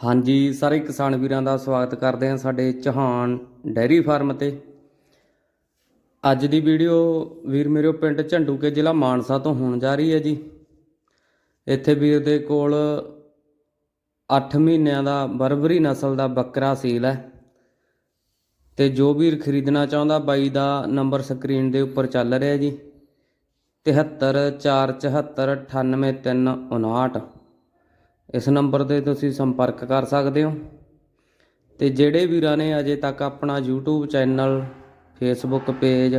ਹਾਂਜੀ, ਸਾਰੇ ਕਿਸਾਨ ਵੀਰਾਂ ਦਾ ਸਵਾਗਤ ਕਰਦੇ ਹਾਂ ਸਾਡੇ ਚੌਹਾਨ ਡੈਰੀ ਫਾਰਮ ਤੇ। ਅੱਜ ਦੀ ਵੀਡੀਓ ਵੀਰ ਮੇਰੇ ਪਿੰਡ ਝੰਡੂਕੇ ਜ਼ਿਲ੍ਹਾ ਮਾਨਸਾ ਤੋਂ ਹੋਣ ਜਾ ਰਹੀ ਹੈ ਜੀ। ਇੱਥੇ ਵੀਰ ਦੇ ਕੋਲ 8 ਮਹੀਨਿਆਂ ਦਾ ਬਰਬਰੀ ਨਸਲ ਦਾ ਬੱਕਰਾ ਸੀਲ ਹੈ ਤੇ ਜੋ ਵੀਰ ਖਰੀਦਣਾ ਚਾਹੁੰਦਾ ਬਾਈ ਦਾ ਨੰਬਰ ਸਕਰੀਨ ਦੇ ਉੱਪਰ ਚੱਲ ਰਿਹਾ ਜੀ। 7347498359 ਇਸ ਨੰਬਰ ਤੇ ਤੁਸੀਂ ਸੰਪਰਕ ਕਰ ਸਕਦੇ ਹੋ। ਤੇ ਜਿਹੜੇ ਵੀਰਾਂ ਨੇ ਅਜੇ ਤੱਕ ਆਪਣਾ YouTube ਚੈਨਲ, Facebook ਪੇਜ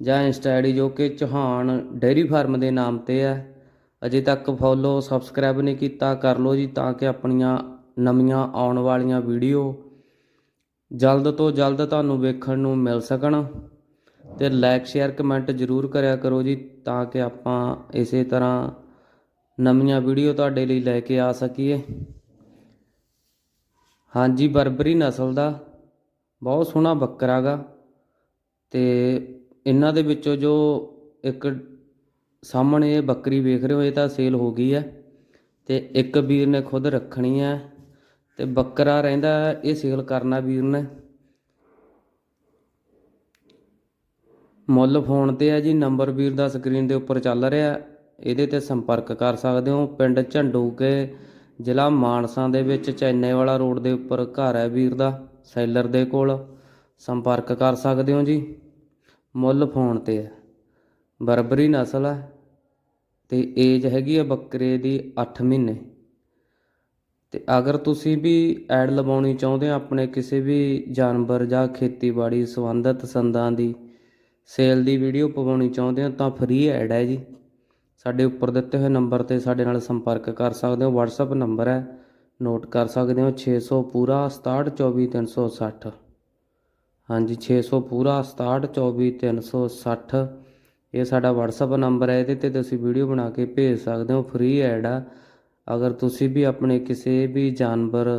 ਜਾਂ ਇੰਸਟਾ ਆਈਡੀ ਜੋ ਕਿ ਚੌਹਾਨ ਡੇਅਰੀ ਫਾਰਮ ਦੇ ਨਾਮ ਤੇ ਹੈ, ਅਜੇ ਤੱਕ ਫੋਲੋ ਸਬਸਕ੍ਰਾਈਬ ਨਹੀਂ ਕੀਤਾ, ਕਰ ਲਓ ਜੀ ਤਾਂ ਕਿ ਆਪਣੀਆਂ ਨਵੀਆਂ ਆਉਣ ਵਾਲੀਆਂ ਵੀਡੀਓ ਜਲਦ ਤੋਂ ਜਲਦ ਤੁਹਾਨੂੰ ਵੇਖਣ ਨੂੰ ਮਿਲ ਸਕਣ। ਤੇ ਲਾਈਕ ਸ਼ੇਅਰ ਕਮੈਂਟ ਜ਼ਰੂਰ ਕਰਿਆ ਕਰੋ ਜੀ ਤਾਂ ਕਿ ਆਪਾਂ ਇਸੇ ਤਰ੍ਹਾਂ ਨਵੀਆਂ ਵੀਡੀਓ ਤੁਹਾਡੇ ਲਈ ਲੈ ਕੇ ਆ ਸਕੀਏ। ਹਾਂਜੀ ਬਰਬਰੀ ਨਸਲ ਦਾ ਬਹੁਤ ਸੋਹਣਾ ਬੱਕਰਾ ਗਾ ਤੇ ਇਹਨਾਂ ਦੇ ਵਿੱਚੋਂ ਜੋ ਇੱਕ ਸਾਹਮਣੇ ਇਹ ਬੱਕਰੀ ਵੇਖ ਰਹੇ ਹੋ ਇਹ ਤਾਂ ਸੇਲ ਹੋ ਗਈ ਹੈ ਤੇ ਇੱਕ ਵੀਰ ਨੇ ਖੁਦ ਰੱਖਣੀ ਹੈ ਤੇ ਬੱਕਰਾ ਰਹਿੰਦਾ ਹੈ, ਇਹ ਸੇਲ ਕਰਨਾ ਵੀਰ ਨੇ। ਮੁੱਲ ਫੋਨ ਤੇ ਹੈ ਜੀ ਨੰਬਰ ਵੀਰ ਦਾ ਸਕਰੀਨ ਦੇ ਉੱਪਰ ਚੱਲ ਰਿਹਾ। ਇਹਦੇ ਤੇ ਸੰਪਰਕ ਕਰ ਸਕਦੇ ਹੋ। ਪਿੰਡ ਝੰਡੂਕੇ ਜ਼ਿਲ੍ਹਾ ਮਾਨਸਾ ਦੇ ਵਿੱਚ ਚੈਨੇ ਵਾਲਾ ਰੋਡ ਦੇ ਉੱਪਰ ਘਰ ਹੈ ਵੀਰ ਦਾ, ਸੈਲਰ ਦੇ ਕੋਲ। ਸੰਪਰਕ ਕਰ ਸਕਦੇ ਹੋ ਜੀ। ਮੁੱਲ ਫੋਨ ਤੇ ਹੈ। ਬਰਬਰੀ ਨਸਲ ਹੈ ਤੇ ਏਜ ਹੈਗੀ ਹੈ ਬੱਕਰੇ ਦੀ 8 ਮਹੀਨੇ। ਤੇ ਅਗਰ ਤੁਸੀਂ ਵੀ ਐਡ ਲਵਾਉਣੀ ਚਾਹੁੰਦੇ ਹੋ ਆਪਣੇ ਕਿਸੇ ਵੀ ਜਾਨਵਰ ਜਾਂ ਖੇਤੀਬਾੜੀ ਸੰਬੰਧਿਤ ਸੰਦਾਂ ਦੀ ਸੇਲ ਦੀ ਵੀਡੀਓ ਪਵਾਉਣੀ ਚਾਹੁੰਦੇ ਹੋ ਤਾਂ ਫ੍ਰੀ ਐਡ ਹੈ ਜੀ। ਸਾਡੇ ਉੱਪਰ ਦਿੱਤੇ ਹੋਏ ਨੰਬਰ ਤੇ ਸਾਡੇ ਨਾਲ ਸੰਪਰਕ ਕਰ ਸਕਦੇ ਹੋ। WhatsApp ਨੰਬਰ ਹੈ। ਨੋਟ ਕਰ ਸਕਦੇ ਹੋ। 600 ਪੂਰਾ 6724360 ਹਾਂਜੀ 600 ਪੂਰਾ 6724360 ਇਹ ਸਾਡਾ WhatsApp ਨੰਬਰ ਹੈ। ਇਹਦੇ ਤੇ ਤੁਸੀਂ ਵੀਡੀਓ ਬਣਾ ਕੇ ਭੇਜ ਸਕਦੇ ਹੋ। ਫ੍ਰੀ ਐਡ ਆ। ਅਗਰ ਤੁਸੀਂ ਵੀ ਆਪਣੇ ਕਿਸੇ ਵੀ ਜਾਨਵਰ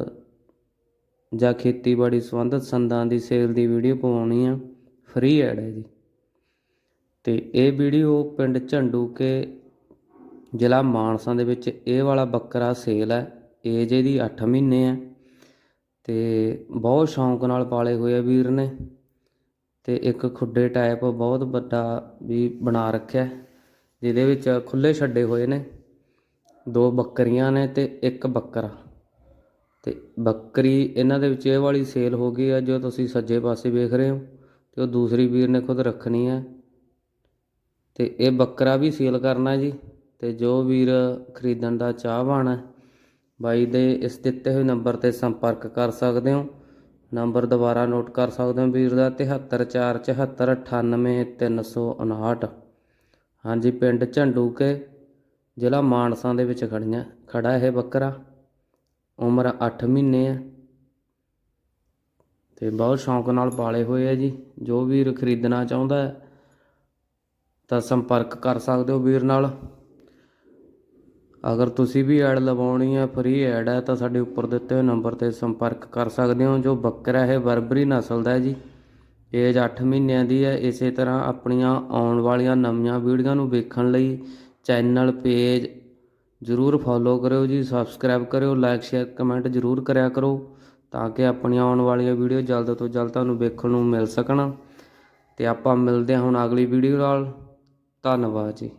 ਜਾਂ ਖੇਤੀਬਾੜੀ ਸੰਬੰਧਿਤ ਸੰਦਾਂ ਦੀ ਸੇਲ ਦੀ ਵੀਡੀਓ ਪਵਾਉਣੀ ਆ ਫ੍ਰੀ ਐਡ ਹੈ ਜੀ। ਤੇ ਇਹ ਵੀਡੀਓ ਪਿੰਡ ਝੰਡੂ ਕੇ ਜ਼ਿਲ੍ਹਾ ਮਾਨਸਾ ਦੇ ਵਿੱਚ ਇਹ ਵਾਲਾ ਬੱਕਰਾ ਸੇਲ ਹੈ ਏਜ ਇਹਦੀ 8 ਮਹੀਨੇ ਹੈ ਤੇ ਬਹੁਤ ਸ਼ੌਂਕ ਨਾਲ ਪਾਲੇ ਹੋਏ ਆ ਵੀਰ ਨੇ ਤੇ ਇੱਕ ਖੁੱਡੇ ਟਾਈਪ ਬਹੁਤ ਵੱਡਾ ਵੀ ਬਣਾ ਰੱਖਿਆ ਜਿਹਦੇ ਵਿੱਚ ਖੁੱਲੇ ਛੱਡੇ ਹੋਏ ਨੇ, ਦੋ ਬੱਕਰੀਆਂ ਨੇ ਤੇ ਇੱਕ ਬੱਕਰਾ। ਤੇ ਬੱਕਰੀ ਇਹਨਾਂ ਦੇ ਵਿੱਚ ਇਹ ਵਾਲੀ ਸੇਲ ਹੋ ਗਈ ਹੈ ਜੋ ਤੁਸੀਂ ਸੱਜੇ ਪਾਸੇ ਵੇਖ ਰਹੇ ਹੋ ਤੇ ਉਹ ਦੂਸਰੀ ਵੀਰ ਨੇ ਖੁਦ ਰੱਖਣੀ ਹੈ। ਤੇ ਇਹ ਬੱਕਰਾ ਵੀ ਸੇਲ ਕਰਨਾ ਜੀ। ਤੇ ਜੋ ਵੀਰ ਖਰੀਦਣ ਦਾ ਚਾਹਵਾਨ ਹੈ, ਬਾਈ ਦੇ ਇਸ ਦਿੱਤੇ ਹੋਏ ਨੰਬਰ ਤੇ ਸੰਪਰਕ ਕਰ ਸਕਦੇ ਹੋ। ਨੰਬਰ ਦੁਬਾਰਾ ਨੋਟ ਕਰ ਸਕਦੇ ਹੋ ਵੀਰ ਦਾ 7347988359 ਹਾਂਜੀ, ਪਿੰਡ ਝੰਡੂਕੇ, ਜ਼ਿਲ੍ਹਾ ਮਾਨਸਾ ਦੇ ਵਿੱਚ ਖੜੀਆਂ, ਖੜਾ ਇਹ ਬੱਕਰਾ। ਉਮਰ 8 ਮਹੀਨੇ ਹੈ। ਤੇ ਬਹੁਤ ਸ਼ੌਂਕ ਨਾਲ ਪਾਲੇ ਹੋਏ ਆ ਜੀ। ਜੋ ਵੀਰ ਖਰੀਦਣਾ ਚਾਹੁੰਦਾ ਹੈ, ਤਾਂ ਸੰਪਰਕ ਕਰ ਸਕਦੇ ਹੋ ਵੀਰ ਨਾਲ। ਅਗਰ ਤੁਸੀਂ ਵੀ ਐਡ ਲਵਾਉਣੀ ਹੈ ਫ੍ਰੀ ਐਡ ਹੈ ਤਾਂ ਸਾਡੇ ਉੱਪਰ ਦਿੱਤੇ ਹੋਏ ਨੰਬਰ ਤੇ ਸੰਪਰਕ ਕਰ ਸਕਦੇ ਹੋ, ਜੋ ਬੱਕਰਾ ਹੈ ਬਰਬਰੀ ਨਸਲ ਦਾ ਹੈ ਜੀ। ਏਜ 8 ਮਹੀਨਿਆਂ ਦੀ ਹੈ। ਇਸੇ ਤਰ੍ਹਾਂ ਆਪਣੀਆਂ ਆਉਣ ਵਾਲੀਆਂ ਨਵੀਆਂ ਵੀਡੀਓ ਨੂੰ ਵੇਖਣ ਲਈ ਚੈਨਲ ਪੇਜ ਜ਼ਰੂਰ ਫੋਲੋ ਕਰਿਓ ਜੀ, ਸਬਸਕ੍ਰਾਈਬ ਕਰਿਓ, ਲਾਈਕ, ਸ਼ੇਅਰ, ਕਮੈਂਟ ਜ਼ਰੂਰ ਕਰਿਆ ਕਰੋ, ਤਾਂ ਕਿ ਆਪਣੀਆਂ ਆਉਣ ਵਾਲੀਆਂ ਵੀਡੀਓ ਜਲਦ ਤੋਂ ਜਲਦ ਤੁਹਾਨੂੰ ਵੇਖਣ ਨੂੰ ਮਿਲ ਸਕਣ। ਤੇ ਆਪਾਂ ਮਿਲਦੇ ਹਾਂ ਹੁਣ ਅਗਲੀ ਵੀਡੀਓ ਨਾਲ। ਧੰਨਵਾਦ ਜੀ।